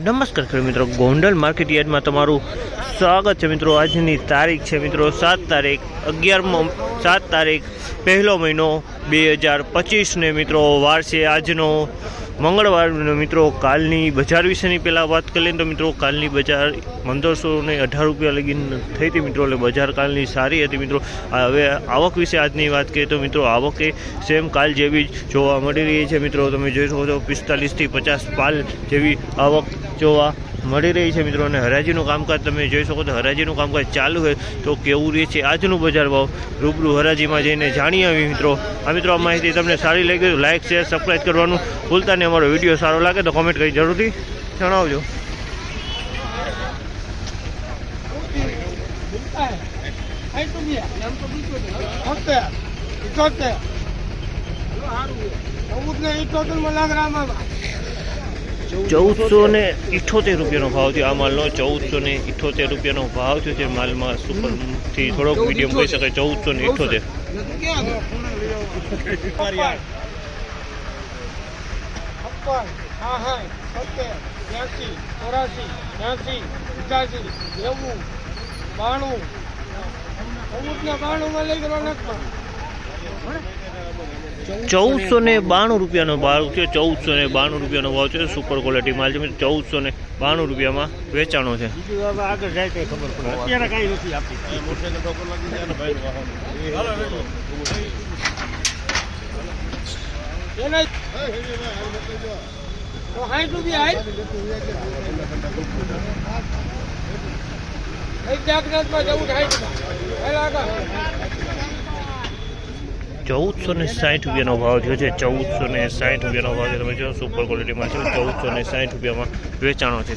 નમસ્કાર ખેડૂત મિત્રો, ગોંડલ માર્કેટ યાર્ડમાં તમારું સ્વાગત છે મિત્રો. આજની તારીખ છે મિત્રો, સાત તારીખ અગિયારમો સાત તારીખ પહેલો મહિનો બે હજાર પચીસને મિત્રો, વાર છે આજનો મંગળવારનો મિત્રો કાલની બજાર વિશેની પહેલાં વાત કરીએ તો મિત્રો કાલની બજાર પંદરસો ને અઢાર રૂપિયા લગીન થઈ હતી મિત્રો. એટલે બજાર કાલની સારી હતી મિત્રો. હવે આવક વિશે આજની વાત કરીએ તો મિત્રો આવકે સેમ કાલ જેવી જોવા મળી રહી છે મિત્રો. તમે જોઈ શકો છો પિસ્તાલીસથી પચાસ પાલ જેવી આવક જોવા મળી રહી છે મિત્રો. અને હરાજીનું કામકાજ તમે જોઈ શકો તો હરાજીનું કામકાજ ચાલુ હોય તો કેવું રહે છે આજનું બજાર ભાવ? રૂબરૂ હરાજીમાં જઈને જાણી આવી મિત્રો. આ મિત્રો, આ માહિતી તમને સારી લાગી તો લાઇક શેર સબસ્ક્રાઈબ કરવાનું ભૂલતા નહીં. અમારો વીડિયો સારો લાગે તો કોમેન્ટ કરી જરૂરથી જણાવજો. ચૌદસો ને ઇઠોતેર રૂપિયાનો ભાવ થયો. આ માલનો ચૌદસો ને ઇઠોતેર રૂપિયાનો ભાવ થયો છે. માલમાં સુપરથી થોડોક મીડિયમ કહી શકાય. ચૌદસો ને ઇઠોતેર. બાણું ચૌદ ને બાણું માં લઈ ગયો નખમાં ચૌદસો ને બાણું રૂપિયાનો ભાવ છે ચૌદસો ને બાણું રૂપિયાનો ભાવ છે સુપર ક્વોલિટી માલ છે. ચૌદસો ને બાણું રૂપિયામાં વેચાણો છે. જવું આગળ. ચૌદસો ને સાઠ રૂપિયાનો ભાવ થયો છે. ચૌદસો ને સાઠ રૂપિયાનો ભાવ છે. તમે જો સુપર ક્વોલિટીમાં છે. ચૌદસો ને સાઠ રૂપિયામાં વેચાણો છે.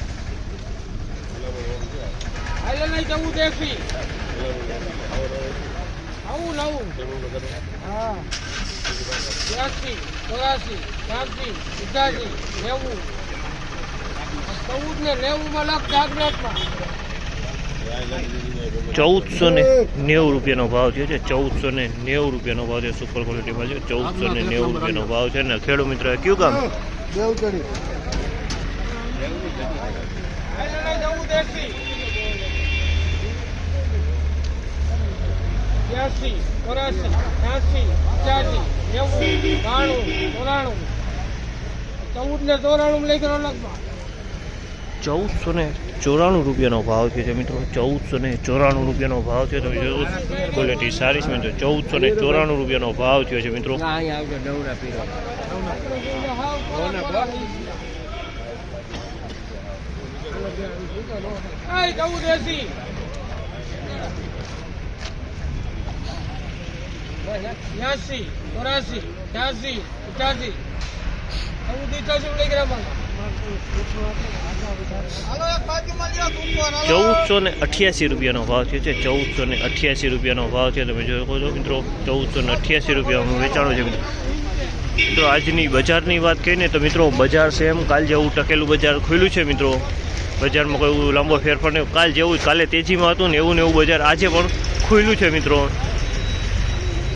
હા. ચોરાસી ત્યાંસી પચાસી નેવું. ચૌદ ને નેવું માં ચૌદસો ને નેવું રૂપિયાનો ભાવ થયો છે. ચૌદસો ને નેવું રૂપિયાનો ભાવ છે સુપર ક્વોલિટીમાં છે. ચૌદસો ને નેવું રૂપિયાનો ભાવ છે. ને ખેડૂત મિત્ર, કયું કામ ચૌદ ને ચોરાણું લઈ ગયો લખમાં ચૌદસો ને ચોરાણું રૂપિયાનો ભાવ થયો છે મિત્રો. ચૌદસો ને ચોરાણું રૂપિયાનો ભાવ થયો. તમે જોયું ક્વોલિટી સારી છે મિત્રો. ચૌદસો ને ચોરાણું રૂપિયાનો ભાવ થયો છે મિત્રો. ચોરાસી ત્યાસી પચાસી. ચૌદ લઈ ગયા ચૌદસો ને અઠ્યાસી રૂપિયાનો ભાવ થયો છે. ચૌદસો ને અઠ્યાસી રૂપિયાનો ભાવ છે. તમે જોઈ શકો છો, મિત્રો, ચૌદસો ને અઠ્યાસી રૂપિયામાં વેચાણો છે, મિત્રો. આજની બજારની વાત કહીને તો, મિત્રો, બજાર સેમ કાલ જેવું ટકેલું બજાર ખુલ્યું છે, મિત્રો. બજારમાં કોઈ લાંબો ફેરફાર નહીં. કાલ જેવું કાલે તેજીમાં હતું ને એવું ને એવું બજાર આજે પણ ખુલ્યું છે, મિત્રો.